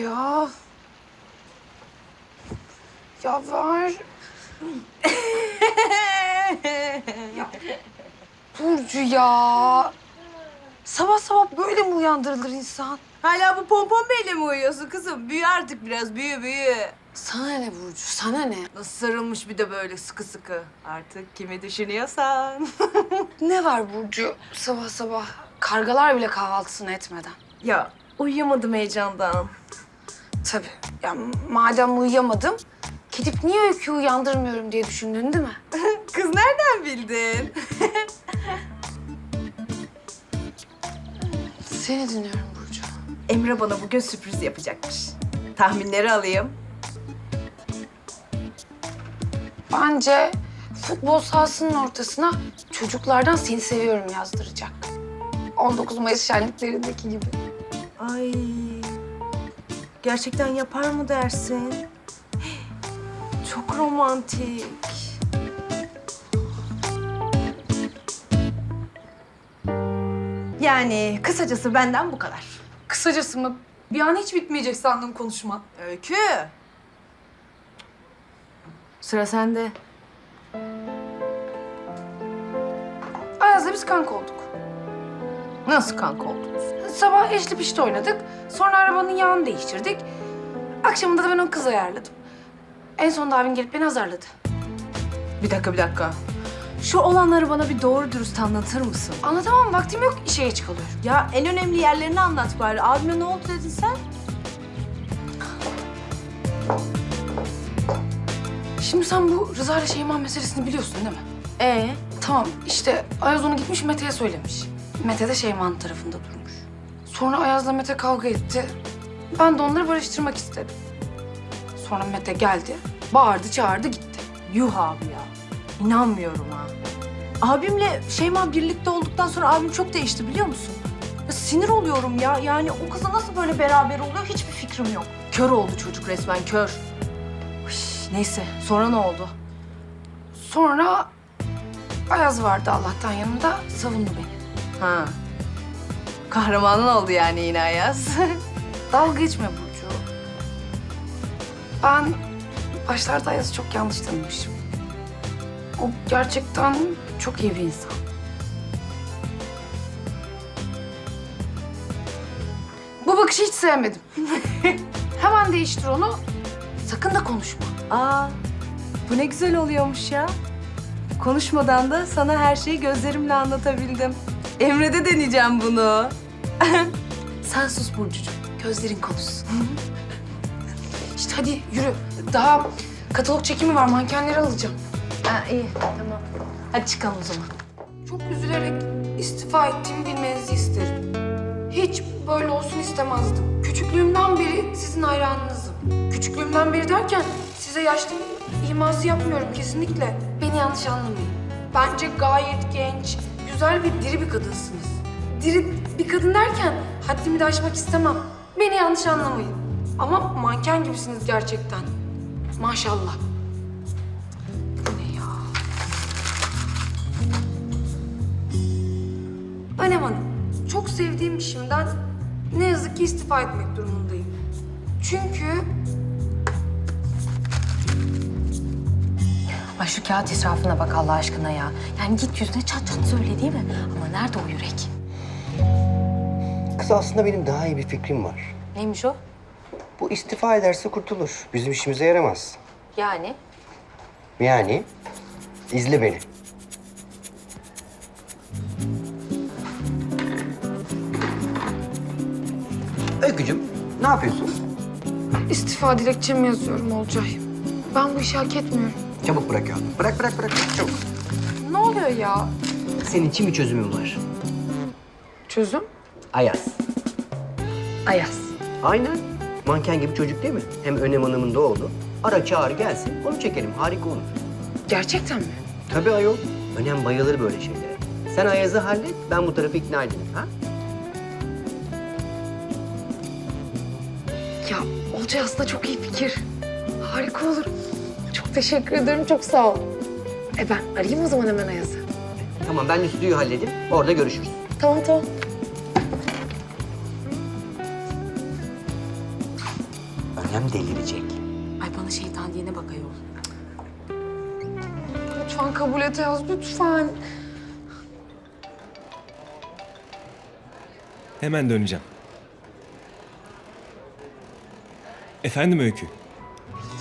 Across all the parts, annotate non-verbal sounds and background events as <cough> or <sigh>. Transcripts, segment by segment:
Ya. Ya ver. ya. Burcu ya. Sabah sabah böyle mi uyandırılır insan? Hala bu pompon beyle mi uyuyorsun kızım? Büyü artık biraz, büyü büyü. Sana ne Burcu, sana ne? Nasıl sarılmış bir de böyle sıkı sıkı. Artık kimi düşünüyorsan. <laughs> Ne var Burcu sabah sabah? Kargalar bile kahvaltısını etmeden. ya uyuyamadım heyecandan. Tabii. Ya madem uyuyamadım, gidip niye öyküyü uyandırmıyorum diye düşündün değil mi? <laughs> Kız nereden bildin? <laughs> Seni dinliyorum Burcu. Emre bana bugün sürpriz yapacakmış. Tahminleri alayım. Bence futbol sahasının ortasına çocuklardan seni seviyorum yazdıracak. 19 Mayıs şenliklerindeki gibi. Ay. Gerçekten yapar mı dersin? <gasps> Çok romantik. Yani kısacası benden bu kadar. Kısacası mı? Bir an hiç bitmeyecek sandım konuşma. Öykü. Sıra sende. Ayaz'la biz kanka olduk. Nasıl kanka oldunuz? Sabah eşli pişti oynadık. Sonra arabanın yağını değiştirdik. Akşamında da ben o kızı ayarladım. En sonunda abin gelip beni azarladı. Bir dakika, bir dakika. Şu olanları bana bir doğru dürüst anlatır mısın? Anlatamam vaktim yok işe geç kalıyorum. Ya en önemli yerlerini anlat bari. Abime ne oldu dedin sen? Şimdi sen bu Rıza ile Şeyma meselesini biliyorsun değil mi? Ee? Tamam işte Ayaz onu gitmiş Mete'ye söylemiş. Mete de Şeyma'nın tarafında durmuş. Sonra Ayaz'la Mete kavga etti. Ben de onları barıştırmak istedim. Sonra Mete geldi, bağırdı çağırdı gitti. Yuh abi ya. İnanmıyorum ha. Abimle Şeyma birlikte olduktan sonra abim çok değişti biliyor musun? Ya sinir oluyorum ya. Yani o kızla nasıl böyle beraber oluyor hiçbir fikrim yok. Kör oldu çocuk resmen kör. Üş, neyse sonra ne oldu? Sonra Ayaz vardı Allah'tan yanımda savundu beni. Ha. Kahramanın oldu yani yine Ayaz. <laughs> Dalga geçme Burcu. Ben başlarda Ayaz'ı çok yanlış tanımışım. O gerçekten çok iyi bir insan. Bu bakışı hiç sevmedim. <laughs> Hemen değiştir onu. Sakın da konuşma. Aa, bu ne güzel oluyormuş ya. Konuşmadan da sana her şeyi gözlerimle anlatabildim. Emre'de deneyeceğim bunu. Sen sus Burcucuğum. Gözlerin konuşsun. işte hadi yürü. Daha katalog çekimi var. Mankenleri alacağım. Ha, iyi, tamam. Hadi çıkalım o zaman. Çok üzülerek istifa ettiğimi bilmenizi isterim. Hiç böyle olsun istemezdim. Küçüklüğümden beri sizin hayranınızım. Küçüklüğümden beri derken size yaşlı iması yapmıyorum kesinlikle. Beni yanlış anlamayın. Bence gayet genç, güzel ve diri bir kadınsınız. Diri bir kadın derken haddimi de aşmak istemem. Beni yanlış anlamayın. Ama manken gibisiniz gerçekten. Maşallah. Bu ne ya? Önem Hanım, çok sevdiğim işimden ne yazık ki istifa etmek durumundayım. Çünkü Ay şu kağıt israfına bak Allah aşkına ya. Yani git yüzüne çat söyle değil mi? Ama nerede o yürek? Kız aslında benim daha iyi bir fikrim var. Neymiş o? Bu istifa ederse kurtulur. Bizim işimize yaramaz. Yani? Yani izle beni. Öykücüm ne yapıyorsun? istifa dilekçemi yazıyorum Olcay. Ben bu işi hak etmiyorum. Çabuk bırak ya. Bırak bırak bırak. Çabuk. Ne oluyor ya? Senin için bir çözümüm var. Çözüm? Ayaz. Ayaz. Aynen. Manken gibi çocuk değil mi? Hem Önem Hanım'ın da oğlu. Ara çağır gelsin. Onu çekelim. Harika olur. Gerçekten mi? Tabii ayol. Önem bayılır böyle şeylere. Sen Ayaz'ı hallet. Ben bu tarafı ikna edeyim. Ha? Ya Olcay aslında çok iyi fikir. Harika olur. Çok teşekkür ederim, çok sağ ol. E ben arayayım o zaman hemen Ayaz'ı. Tamam ben de stüdyoyu halledeyim. Orada görüşürüz. Tamam tamam. Sinem delirecek. Ay bana şeytan diyene bak ayol. Lütfen kabul et Ayaz, lütfen. Hemen döneceğim. Efendim Öykü.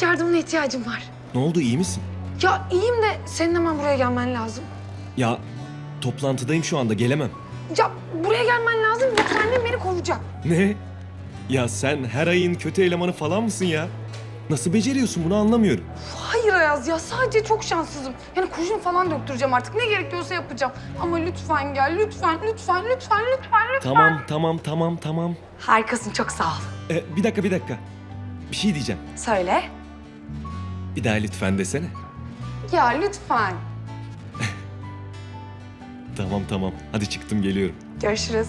Yardımına ihtiyacım var. Ne oldu iyi misin? Ya iyiyim de senin hemen buraya gelmen lazım. Ya toplantıdayım şu anda gelemem. Ya buraya gelmen lazım yoksa annem beni kovacak. Ne? Ya sen her ayın kötü elemanı falan mısın ya? Nasıl beceriyorsun bunu anlamıyorum. Hayır Ayaz ya sadece çok şanssızım. Yani kurşun falan döktüreceğim artık. Ne gerekiyorsa yapacağım. Ama lütfen gel lütfen lütfen lütfen lütfen lütfen. Tamam tamam tamam tamam. Harikasın çok sağ ol. E, bir dakika bir dakika. Bir şey diyeceğim. Söyle. Bir daha lütfen desene. Ya lütfen. Tamam tamam. Hadi çıktım geliyorum. Görüşürüz.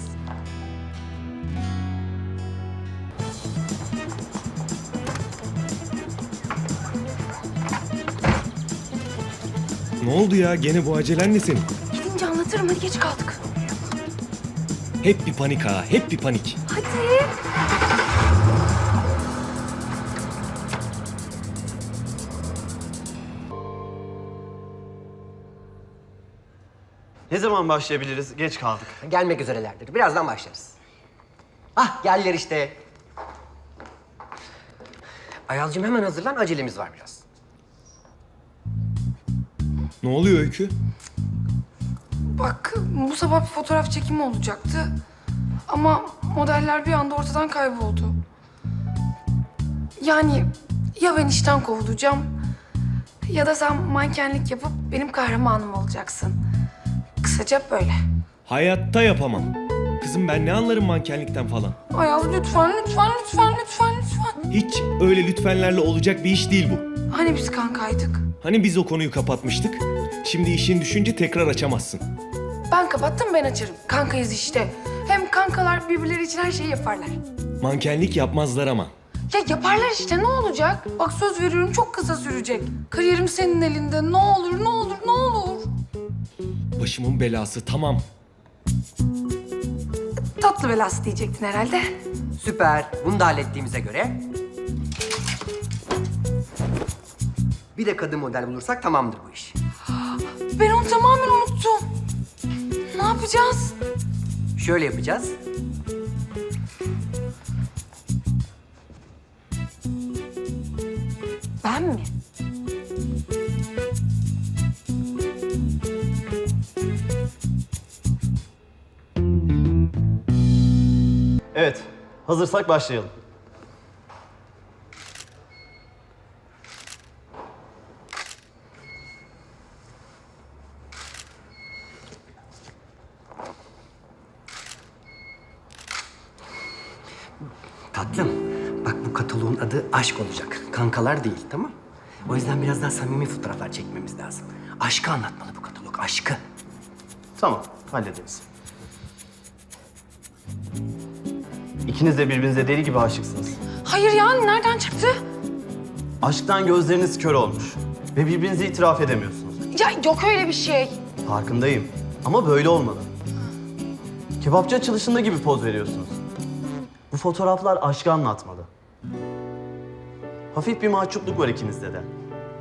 Ne oldu ya? Gene bu acelen ne senin? Gidince anlatırım hadi geç kaldık. Hep bir panik ha. Hep bir panik. Hadi. Zaman başlayabiliriz? Geç kaldık. Gelmek üzerelerdir. Birazdan başlarız. Ah geldiler işte. Ayaz'cığım hemen hazırlan. Acelemiz var biraz. Ne oluyor Öykü? Bak bu sabah bir fotoğraf çekimi olacaktı. Ama modeller bir anda ortadan kayboldu. Yani ya ben işten kovulacağım ya da sen mankenlik yapıp benim kahramanım olacaksın. Kısaca böyle. Hayatta yapamam. Kızım ben ne anlarım mankenlikten falan. Ayaz lütfen lütfen lütfen lütfen lütfen. Hiç öyle lütfenlerle olacak bir iş değil bu. Hani biz kankaydık? Hani biz o konuyu kapatmıştık? Şimdi işin düşünce tekrar açamazsın. Ben kapattım ben açarım. Kankayız işte. Hem kankalar birbirleri için her şeyi yaparlar. Mankenlik yapmazlar ama. Ya yaparlar işte ne olacak? Bak söz veriyorum çok kısa sürecek. Kariyerim senin elinde. Ne olur ne olur ne olur. Başımın belası tamam. Tatlı belası diyecektin herhalde. Süper. Bunu da hallettiğimize göre. Bir de kadın model bulursak tamamdır bu iş. Ben onu tamamen unuttum. Ne yapacağız? Şöyle yapacağız. Ben mi? Evet, hazırsak başlayalım. Tatlım, bak bu kataloğun adı aşk olacak. Kankalar değil, tamam? O yüzden biraz daha samimi fotoğraflar çekmemiz lazım. Aşkı anlatmalı bu katalog, aşkı. Tamam, hallederiz. İkiniz de birbirinize deli gibi aşıksınız. Hayır ya nereden çıktı? Aşktan gözleriniz kör olmuş. Ve birbirinizi itiraf edemiyorsunuz. Ya yok öyle bir şey. Farkındayım. Ama böyle olmalı. Kebapçı açılışında gibi poz veriyorsunuz. Bu fotoğraflar aşkı anlatmalı. Hafif bir mahcupluk var ikinizde de.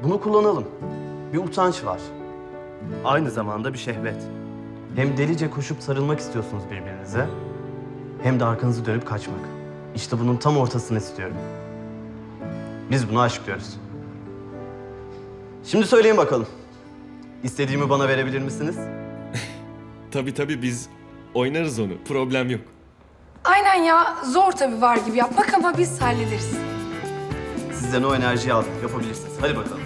Bunu kullanalım. Bir utanç var. Aynı zamanda bir şehvet. Hem delice koşup sarılmak istiyorsunuz birbirinize, hem de arkanızı dönüp kaçmak. İşte bunun tam ortasını istiyorum. Biz bunu aşk diyoruz. Şimdi söyleyin bakalım. İstediğimi bana verebilir misiniz? <laughs> Tabii tabii biz oynarız onu. Problem yok. Aynen ya zor tabii var gibi yapmak ama biz hallederiz. Sizden o enerjiyi aldım. Yapabilirsiniz. Hadi bakalım.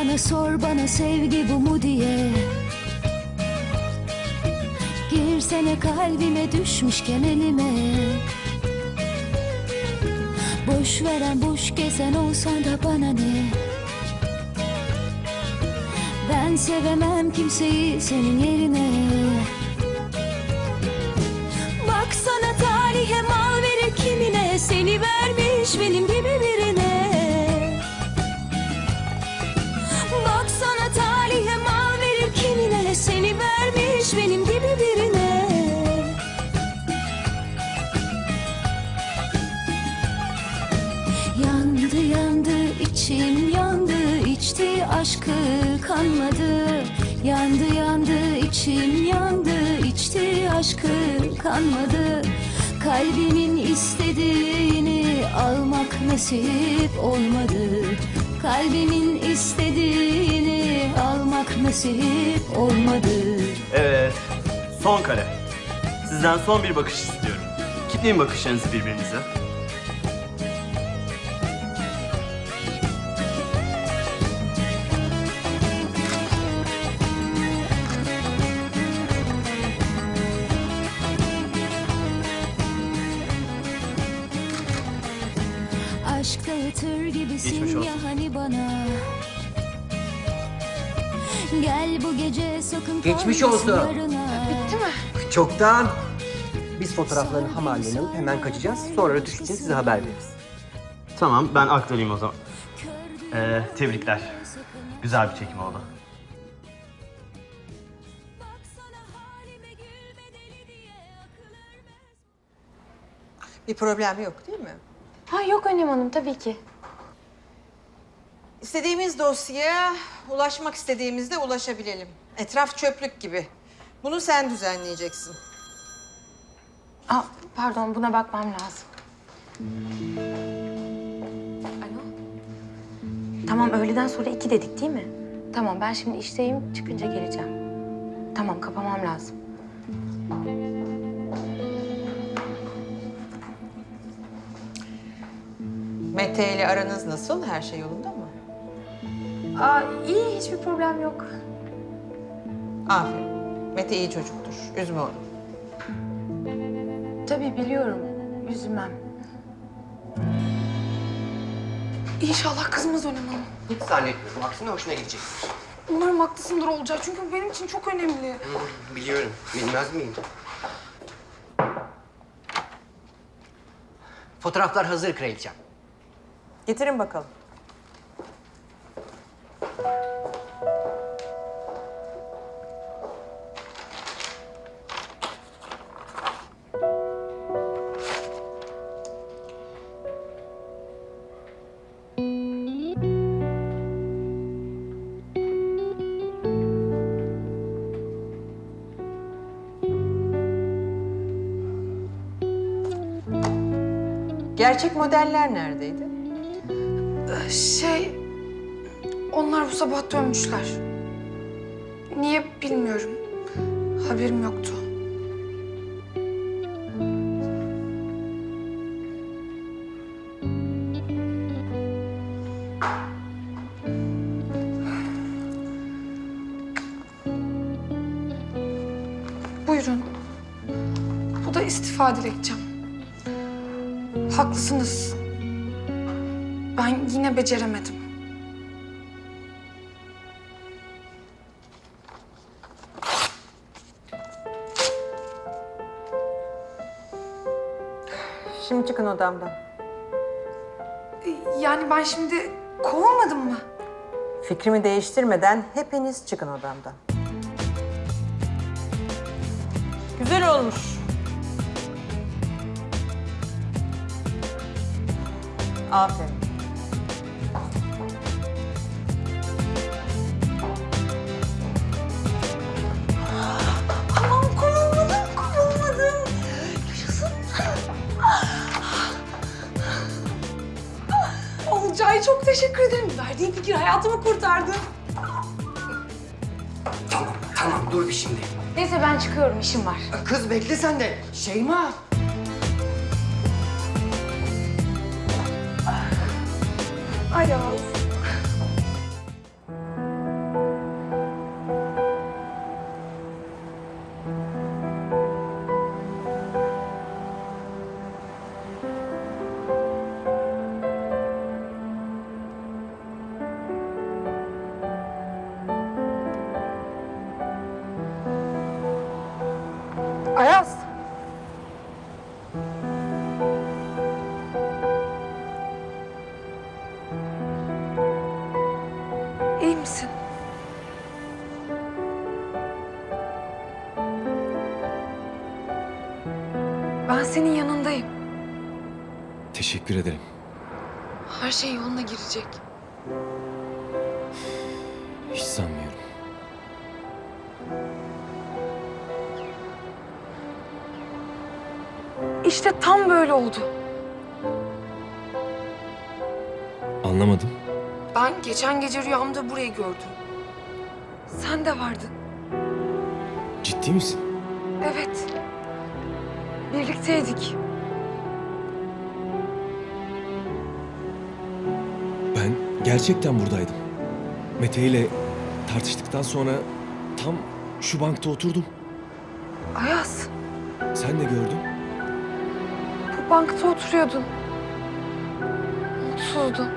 Bana sor bana sevgi bu mu diye. Girsene kalbime düşmüşken elime. Boş veren boş gezen olsan da bana ne? Ben sevemem kimseyi senin yerine. Baksana talihe mal verir kimine? Seni vermiş benim gibi aşkı kanmadı Yandı yandı içim yandı içti aşkı kanmadı Kalbimin istediğini almak nasip olmadı Kalbimin istediğini almak nasip olmadı Evet. Son kare. Sizden son bir bakış istiyorum. Kitleyin bakışlarınızı birbirinize. Geçmiş olsun. Bitti mi? Çoktan. Biz fotoğraflarını hamallerini alıp hemen kaçacağız. Sonra rötuş için size haber veririz. Tamam ben aktarayım o zaman. Ee, tebrikler. Güzel bir çekim oldu. Bir problem yok değil mi? Ha yok Önem Hanım tabii ki. İstediğimiz dosyaya ulaşmak istediğimizde ulaşabilelim. Etraf çöplük gibi. Bunu sen düzenleyeceksin. Aa, pardon buna bakmam lazım. Alo? Tamam öğleden sonra iki dedik değil mi? Tamam ben şimdi işteyim çıkınca geleceğim. Tamam kapamam lazım. Mete ile aranız nasıl? Her şey yolunda mı? Aa iyi hiçbir problem yok. Aferin. Mete iyi çocuktur. Üzme onu. Tabii biliyorum. Üzülmem. İnşallah kızmaz Önem Hanım. Hiç zannetmiyorum. Aksine hoşuna gidecektir. Umarım haklısındır Olcay çünkü bu benim için çok önemli. Biliyorum. Bilmez miyim? Fotoğraflar hazır kraliçem. Getirin bakalım. Gerçek modeller neredeydi? Şey, onlar bu sabah dönmüşler. Niye bilmiyorum. Haberim yoktu. Buyurun. Bu da istifa dilekçem. Haklısınız. Ben yine beceremedim. Şimdi çıkın odamdan. Yani ben şimdi kovulmadım mı? Fikrimi değiştirmeden hepiniz çıkın odamdan. Güzel olmuş. Aferin. Aman kovulmadım, kovulmadım. Yaşasın. Olcay çok teşekkür ederim. Verdiğin fikir hayatımı kurtardı. Tamam, tamam. Dur bir şimdi. Neyse ben çıkıyorum işim var. Kız bekle sen de. Şeyma. Ayaz. Teşekkür ederim. Her şey yoluna girecek. Hiç sanmıyorum. İşte tam böyle oldu. Anlamadım. Ben geçen gece rüyamda burayı gördüm. Sen de vardın. Ciddi misin? Evet. Birlikteydik. Gerçekten buradaydım. Mete ile tartıştıktan sonra tam şu bankta oturdum. Ayaz, Sen de gördün. bu bankta oturuyordun. Mutsuzdun.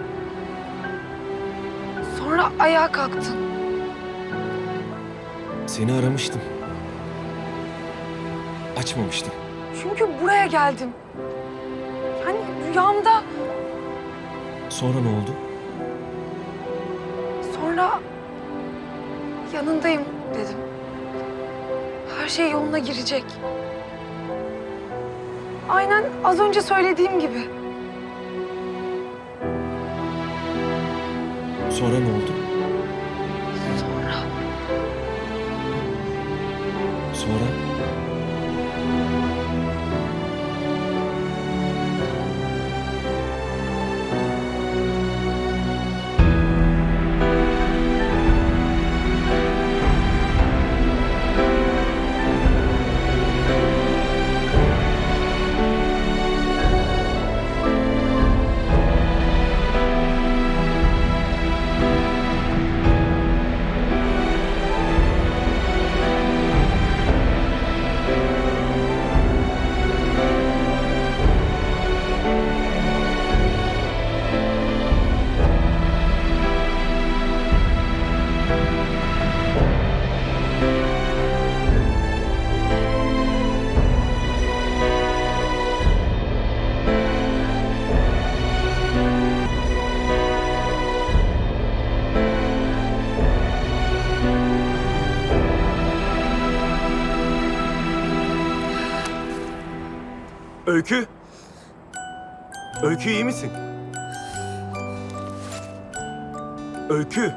Sonra ayağa kalktın. Seni aramıştım. Açmamıştım. Çünkü buraya geldim. Yani rüyamda Sonra ne oldu? Sonra yanındayım dedim. Her şey yoluna girecek. Aynen az önce söylediğim gibi. Sonra ne oldu? Öykü. Öykü iyi misin? Öykü.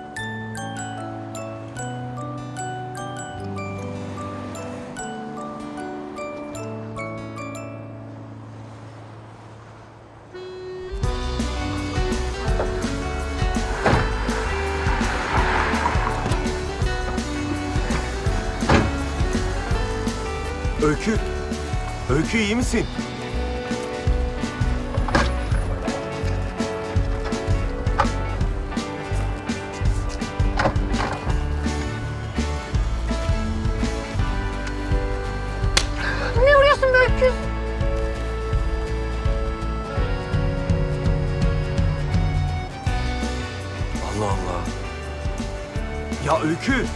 Öykü. Öykü iyi misin? Ya Öykü.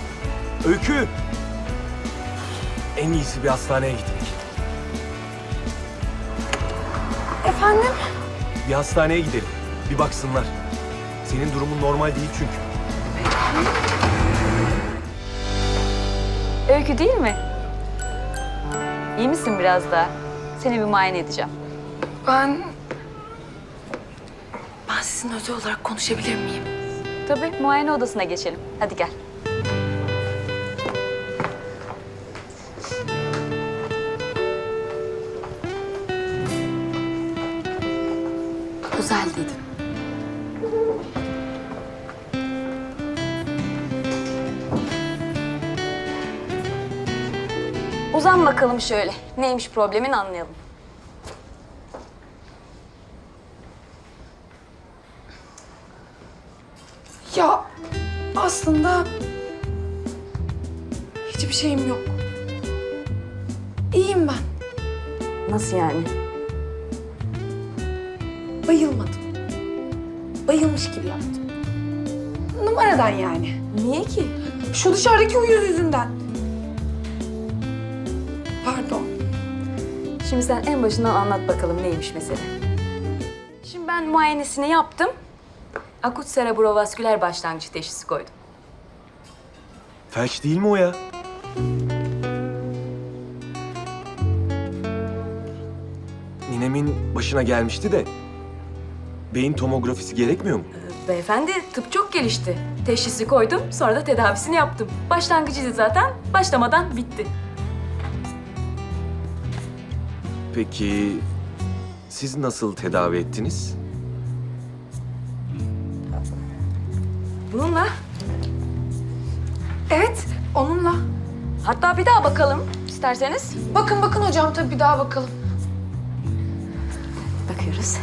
Öykü. En iyisi bir hastaneye gitmek. Efendim? Bir hastaneye gidelim. Bir baksınlar. Senin durumun normal değil çünkü. Öykü değil mi? İyi misin biraz daha? Seni bir muayene edeceğim. Ben... Ben sizinle özel olarak konuşabilir miyim? Tabii muayene odasına geçelim. Hadi gel. Güzel dedim. Uzan bakalım şöyle. Neymiş problemin anlayalım. Ya aslında hiçbir şeyim yok. İyiyim ben. Nasıl yani? Bayılmadım. Bayılmış gibi yaptım. Numaradan yani. Niye ki? Şu dışarıdaki uyuz yüzünden. Pardon. Şimdi sen en başından anlat bakalım neymiş mesele. Şimdi ben muayenesini yaptım. Akut serebrovasküler başlangıç teşhisi koydum. Felç değil mi o ya? başına gelmişti de. Beyin tomografisi gerekmiyor mu? Beyefendi tıp çok gelişti. Teşhisi koydum, sonra da tedavisini yaptım. Başlangıcıydı zaten, başlamadan bitti. Peki siz nasıl tedavi ettiniz? Bununla, Evet, onunla. hatta bir daha bakalım isterseniz. Bakın bakın hocam tabii bir daha bakalım. Bakıyoruz.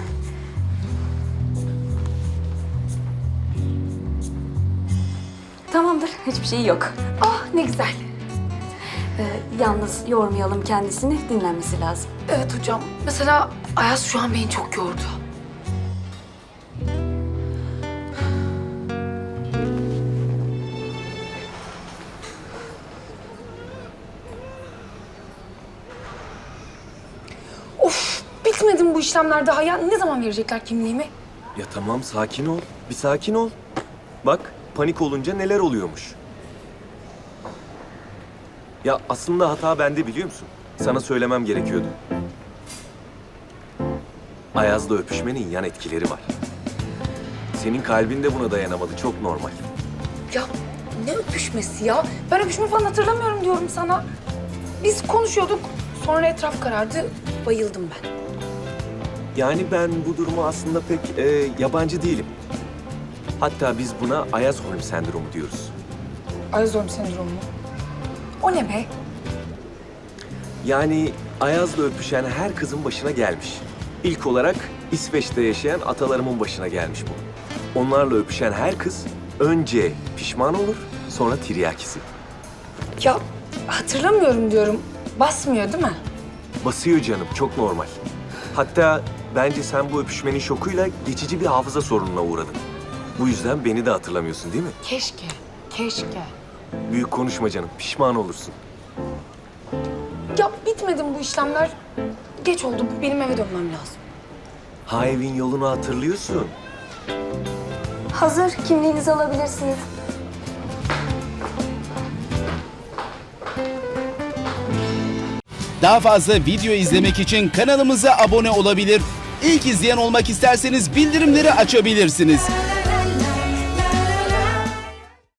Tamamdır, hiçbir şey yok. Ah ne güzel. Ee, yalnız yormayalım kendisini, dinlenmesi lazım. Evet hocam. Mesela Ayaz şu an beni çok yordu. Of, bitmedi bu işlemler daha ya. Ne zaman verecekler kimliğimi? Ya tamam sakin ol. Bir sakin ol. Bak panik olunca neler oluyormuş. Ya aslında hata bende biliyor musun? Sana söylemem gerekiyordu. Ayaz'la öpüşmenin yan etkileri var. Senin kalbin de buna dayanamadı. Çok normal. Ya ne öpüşmesi ya? Ben öpüşme falan hatırlamıyorum diyorum sana. Biz konuşuyorduk. Sonra etraf karardı. Bayıldım ben. Yani ben bu duruma aslında pek e, yabancı değilim. Hatta biz buna Ayaz-Holm sendromu diyoruz. Ayazorm sendromu. O ne be? Yani Ayaz'la öpüşen her kızın başına gelmiş. İlk olarak İsveç'te yaşayan atalarımın başına gelmiş bu. Onlarla öpüşen her kız önce pişman olur, sonra tiryakisi. Ya hatırlamıyorum diyorum. Basmıyor değil mi? Basıyor canım, çok normal. Hatta bence sen bu öpüşmenin şokuyla geçici bir hafıza sorununa uğradın. Bu yüzden beni de hatırlamıyorsun değil mi? Keşke, keşke. Büyük konuşma canım, pişman olursun. Ya bitmedi mi bu işlemler? Geç oldu. Benim eve dönmem lazım. Ha evin yolunu hatırlıyorsun. Hazır, kimliğinizi alabilirsiniz. Daha fazla video izlemek için kanalımıza abone olabilir. İlk izleyen olmak isterseniz bildirimleri açabilirsiniz.